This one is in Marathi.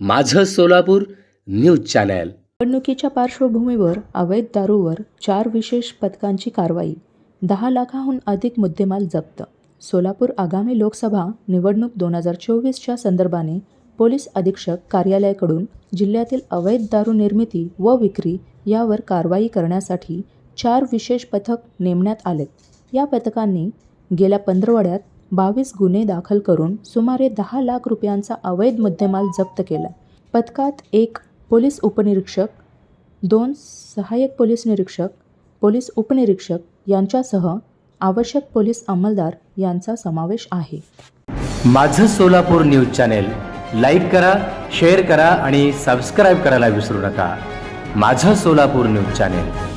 माझं सोलापूर न्यूज चॅनल. निवडणुकीच्या पार्श्वभूमीवर अवैध दारूवर चार विशेष पथकांची कारवाई दहा लाखाहून अधिक मुद्देमाल जप्त. सोलापूर आगामी लोकसभा निवडणूक दोन हजार चोवीसच्या संदर्भाने पोलीस अधीक्षक कार्यालयाकडून जिल्ह्यातील अवैध दारू निर्मिती व विक्री यावर कारवाई करण्यासाठी चार विशेष पथक नेमण्यात आलेत. या पथकांनी गेल्या पंधरवड्यात बावीस गुन्हे दाखल करून सुमारे दहा लाख रुपयांचा अवैध मुद्देमाल जप्त केला. पथकात एक पोलीस उपनिरीक्षक दोन सहाय्यक पोलीस निरीक्षक पोलीस उपनिरीक्षक यांच्यासह आवश्यक पोलीस अंमलदार यांचा समावेश आहे. माझं सोलापूर न्यूज चॅनेल लाईक करा शेअर करा आणि सबस्क्राईब करायला विसरू नका. माझं सोलापूर न्यूज चॅनेल.